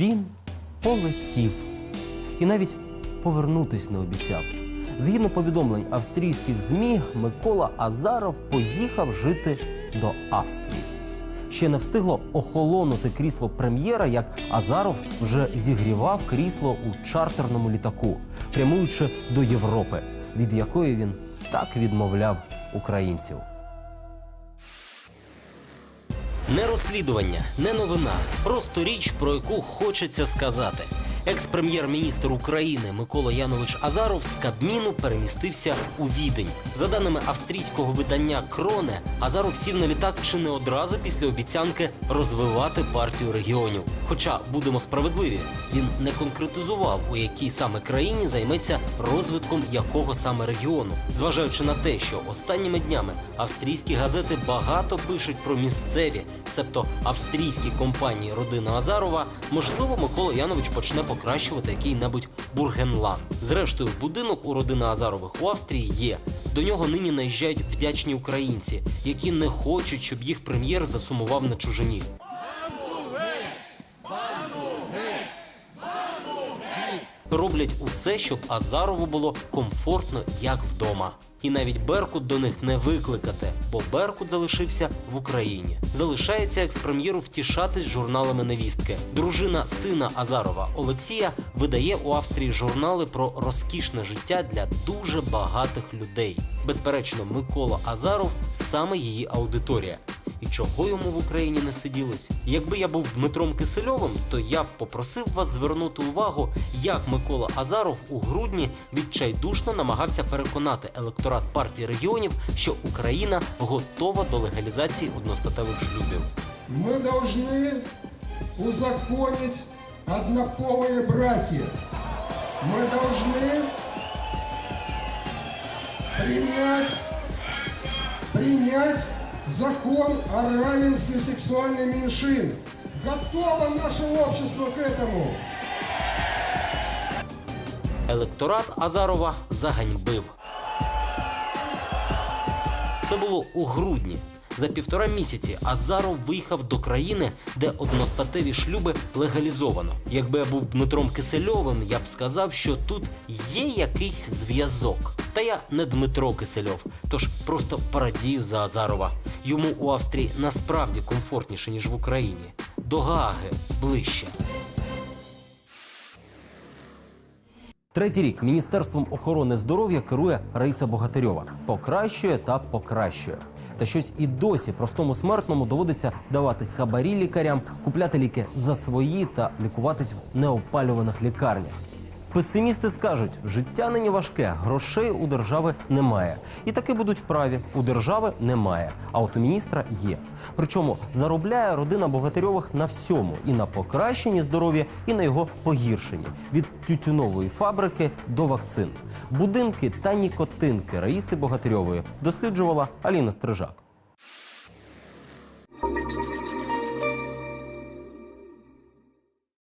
він полетів і навіть повернутись не обіцяв. Згідно повідомлень австрійських ЗМІ, Микола Азаров поїхав жити до Австрії. Ще не встигло охолонути крісло прем'єра, як Азаров вже зігрівав крісло у чартерному літаку, прямуючи до Європи, від якої він так відмовляв українців. Не розслідування, не новина, просто річ, про яку хочеться сказати. Екс-прем'єр-міністр України Микола Янович Азаров з Кабміну перемістився у Відень. За даними австрійського видання Кроне, Азаров сів на літак чи не одразу після обіцянки розвивати партію регіонів. Хоча будемо справедливі, він не конкретизував, у якій саме країні займеться розвитком якого саме регіону, зважаючи на те, що останніми днями австрійські газети багато пишуть про місцеві, себто австрійські компанії родини Азарова, можливо, Микола Янович почне покращувати який-небудь бургенланд. Зрештою, будинок у родини Азарових у Австрії є. До нього нині наїжджають вдячні українці, які не хочуть, щоб їх прем'єр засумував на чужині. Роблять усе, щоб Азарову було комфортно, як вдома. І навіть Беркут до них не викликати, бо Беркут залишився в Україні. Залишається експрем'єру втішатись журналами невістки. Дружина сина Азарова Олексія видає у Австрії журнали про розкішне життя для дуже багатих людей. Безперечно, Микола Азаров саме її аудиторія І чого йому в Україні не сиділось? Якби я був Дмитром Кисельовим, то я б попросив вас звернути увагу, як Микола Азаров у грудні відчайдушно намагався переконати електорат партії регіонів, що Україна готова до легалізації одностатевих шлюбів. Мы должны узаконить однополые браки. Мы должны принять, принять закон о равенстве сексуальных меньшин. Готово наше общество к этому. Електорат Азарова заганьбив. Це було у грудні. За півтора місяці Азаров виїхав до країни, де одностатеві шлюби легалізовано. Якби я був Дмитром Кисельовим, я б сказав, що тут є якийсь зв'язок. Та я не Дмитро Кисельов, тож просто порадію за Азарова. Йому у Австрії насправді комфортніше, ніж в Україні. До Гааги ближче. Третій рік Міністерством охорони здоров'я керує Раїса Богатирьова. Покращує та покращує. Та щось і досі простому смертному доводиться давати хабарі лікарям, купляти ліки за свої та лікуватись в неопалюваних лікарнях. Песимісти скажуть, життя нині важке, грошей у держави немає. І таки будуть праві, у держави немає, а от у міністра є. Причому заробляє родина Богатирьових на всьому і на покращенні здоров'я, і на його погіршенні від тютюнової фабрики до вакцин. Будинки та нікотинки Раїси Богатирьової досліджувала Аліна Стрижак.